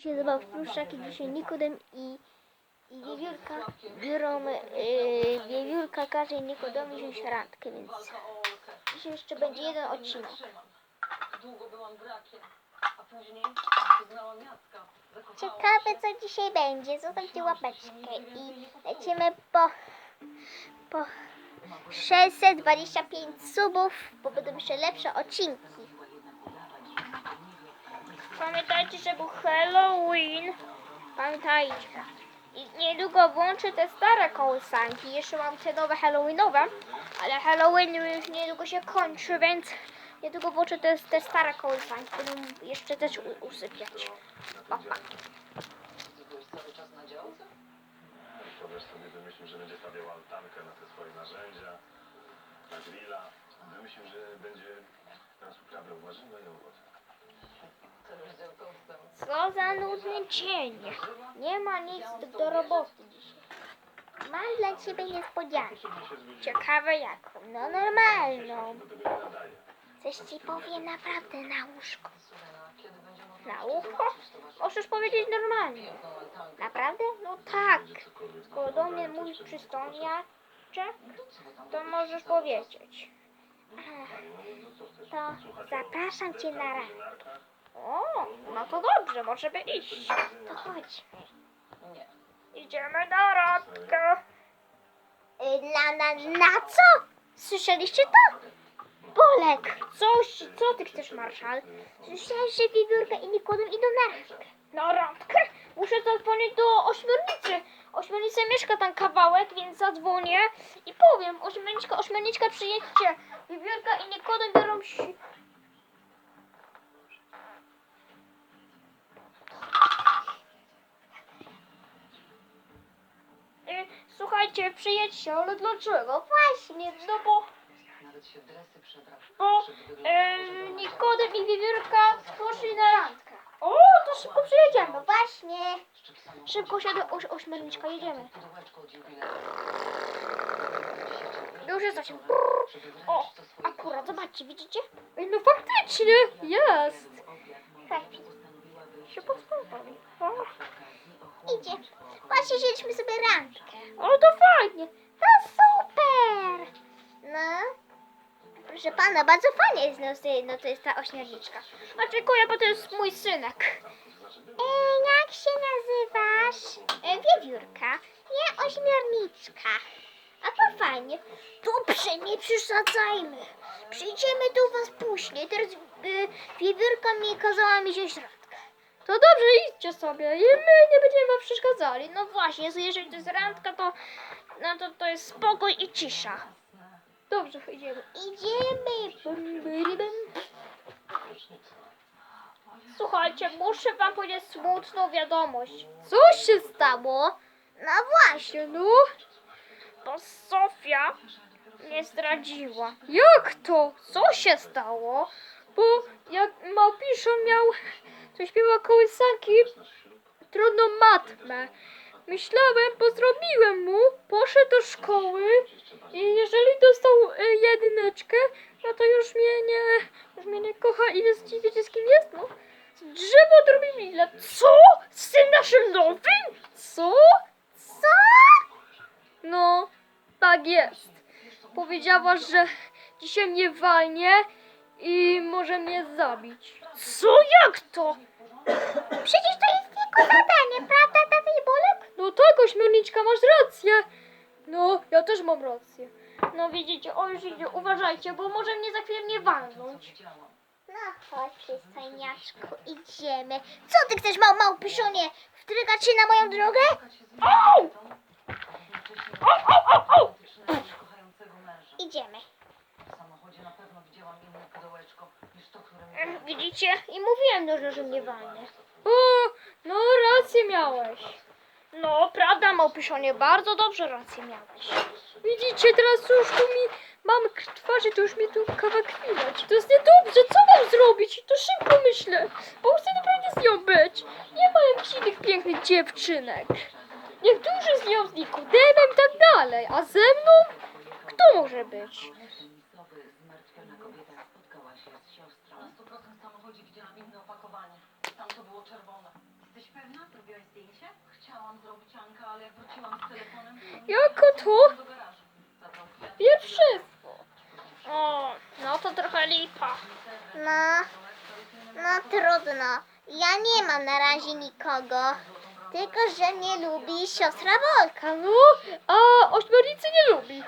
Dzisiaj zabaw pluszaki, dzisiaj Nikodem i, i Wiewiórka biorą, yy, Wiewiórka każe Nikodemowi wziąć randkę, więc dzisiaj jeszcze będzie jeden odcinek. Ciekawe co dzisiaj będzie, zostawcie łapeczkę i lecimy po, po 625 subów, bo będą jeszcze lepsze odcinki. Pamiętajcie, że był Halloween. Pamiętajcie. I niedługo włączę te stare kołysanki. Jeszcze mam te nowe Halloweenowe, ale Halloween już niedługo się kończy, więc niedługo włączę te, te stare kołysanki. Będą jeszcze też usypiać. Pa, pa. wymyślił, że będzie stawiał altankę na te swoje narzędzia, na grilla. Wymyślił, że będzie nas uprawiał owoce. To już działkowcem. Co za nudny dzień. Nie ma nic do, roboty dzisiaj. Mam dla ciebie niespodziankę. Ciekawe jaką? No normalną. Coś ci powiem naprawdę na łóżko. Na ucho? Możesz powiedzieć normalnie. Naprawdę? No tak. Skoro do mnie mówisz tam to możesz powiedzieć. To zapraszam cię na randkę. O, no to dobrze, możemy iść. To chodź. czas? Nie. Idziemy na randkę. Na, na, na co? Słyszeliście to? Bolek, coś, co ty chcesz, Marszal? Słyszałem, że Wiewiórka i Nikodem idą na randkę. Na randkę? Muszę zadzwonić do ośmiornicy. Ośmiornica mieszka tam kawałek, więc zadzwonię i powiem. Ośmiorniczka, ośmiorniczka, przyjedźcie. Wiewiórka i Nikodem biorą się... Y, Słuchajcie, przyjedźcie, ale dlaczego? Właśnie, no bo, bo e, Nikodem i Wiewiórka poszli na randkę. O, to szybko przyjedziemy. Właśnie. Szczyp samochodu. Szybko siadę oś, ośmiorniczka, jedziemy. Jubileuszu. Już. Żeby wręczyć O, akurat, zobaczcie, widzicie? No faktycznie, jest. Się podskąpali. O, Idzie. Właśnie wzięliśmy sobie randkę. O, to fajnie. To super. No. Proszę pana, bardzo fajnie jest, no, to- no to jest ta ośmiorniczka. Oczekuję, bo to jest mój synek. E, jak się nazywasz? E, wiewiórka. Nie, ośmiorniczka. A to fajnie. Dobrze, nie przesadzajmy. Przyjdziemy do was później. Teraz y, wiewiórka mi kazała mi wziąć randkę. To dobrze, idźcie sobie i my nie będziemy wam przeszkadzali. No właśnie, jeżeli to jest randka, to, no to, to jest spokój i cisza. Dobrze, idziemy. Idziemy. Słuchajcie, muszę wam powiedzieć smutną wiadomość. Co się stało? No właśnie, no. Bo Sofia mnie zdradziła. Jak to? Co się stało? Bo jak Małpiszon miał, to śpiewał kołysanki, trudną matmę. Myślałem, bo zrobiłem mu, poszedł do szkoły i jeżeli dostał y, jedyneczkę, no to już mnie nie, już mnie nie kocha i jest, wiecie z kim jest? No, drzewo drobiwile. Co? Z tym naszym nowym? Co? Co? No, tak jest. Powiedziała, że dzisiaj mnie walnie i może mnie zabić. Co? Jak to? Przecież to jest tylko zadanie, prawda, tata Bolek? No tak, ośmiorniczka, masz rację. No, ja też mam rację. No widzicie, o już idzie, uważajcie, bo może mnie za chwilę mnie walnąć. No chodź, przystojniaczku, idziemy. Co ty chcesz, mał, małpyszonie? Wtrywać się na moją drogę? Au! Au, au, au, au! Idziemy. Na pewno widziałam inne pudełeczko niż to, które mi Ech, Widzicie? I mówiłem dużo, że mnie walnie. O, no rację miałeś. No, prawda, małpyszonie, bardzo dobrze rację miałeś. Widzicie, teraz już tu mi mam k- twarzy, to już mi tu kawałek krwi leci. To jest niedobrze, co mam zrobić? To szybko myślę, bo chcę naprawdę z nią być. Nie ma jakichś innych pięknych dziewczynek. Niech duży z nią, z Nikodemem i tak dalej. A ze mną? Może być? Mislowy, zmartwiona kobieta spotkała się z siostrą. Na 100% w samochodzie widziałam inne opakowanie. Tam to było czerwone. Jesteś zdjęcie? Chciałam zrobić Anka, ale jak wróciłam z telefonem... Jako. Zabrał kwiaty. Pierwszy. O, no to trochę lipa. No, no trudno. Ja nie mam na razie nikogo. Tylko, że mnie lubi siostra Wolka. No, a ośmiornicy nie lubi.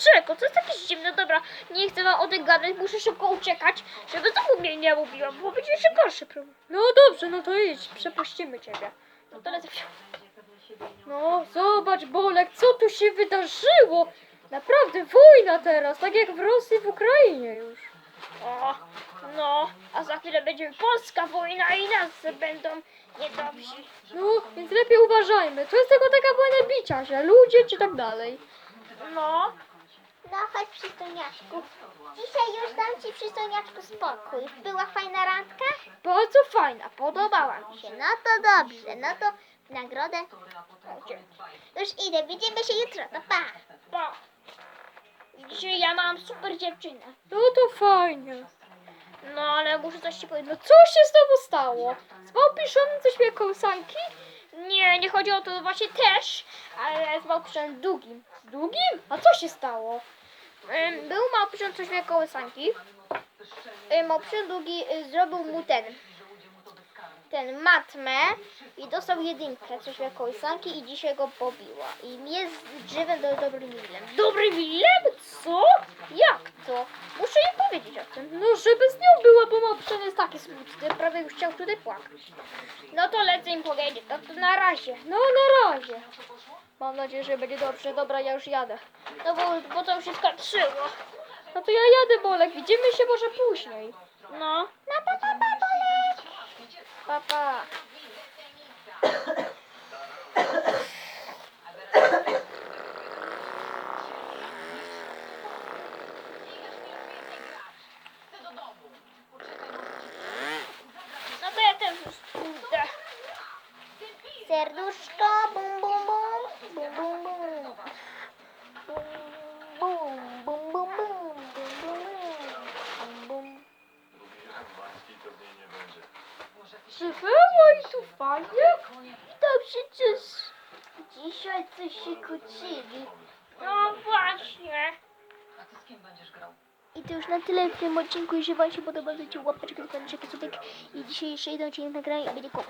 Dlaczego? To jest takie zimne. Dobra, nie chcę wam o tym gadać, muszę szybko uciekać, żeby znowu mnie nie mówiła, bo będzie jeszcze gorszy problem. No dobrze, no to idź, przepuścimy ciebie. No lecę. No, zobacz, Bolek, co tu się wydarzyło? Naprawdę wojna teraz, tak jak w Rosji, w Ukrainie już. O, no, a za chwilę będzie polska wojna i nas będą niedobrzy. No, więc lepiej uważajmy. To jest tylko taka wojna bicia się, ludzie czy tak dalej. No, No chodź przystojniaczku. Dzisiaj już dam ci przystojniaczku spokój. Była fajna randka? bardzo fajna, podobała mi się. No to dobrze, no to w nagrodę. Już idę, widzimy się jutro, to pa. Pa. Dzisiaj ja mam super dziewczynę. No to fajnie. No, ale muszę coś ci powiedzieć. No, co się z tobą stało? Zwał piszący coś mnie kołysanki? Nie, nie chodzi o to właśnie też, ale z małpiszem długim. Długim? A co się stało? Był małpiszem coś wie kołysanki. Ym, Małpiszem długi y, zrobił mu ten, ten matmę i dostał jedynkę coś wie kołysanki i dzisiaj go pobiła. I jest drzewem do dobrym millem. Dobrym millem? Co? Jak to? Muszę jej powiedzieć o tym. No żeby z nią była, bo małpiszon jest taki smutny. Prawie już chciał tutaj płakać. No to lecę im powiedzieć, to, to na razie. No na razie. Mam nadzieję, że będzie dobrze. Dobra, ja już jadę. No bo, bo to już się skończyło. No to ja jadę, Bolek. Widzimy się może później. No. No pa, pa, pa, Bolek. Pa, pa. No to ja też już pójdę. Serduszko, bum, bum, bum. Bum, bum, bum. Bum, bum, bum, bum, bum, bum, bum, bum. Drugi raz bański to w niej nie będzie. Czy było i fajnie? To przecież dzisiaj coś się kłócili. No właśnie. A ty z kim będziesz grał? I to już na tyle w tym odcinku. Jeżeli Wam się podoba, dajcie łapeczkę, dzwoneczek, subek i dzisiejszy odcinek nagrania i będzie koniec.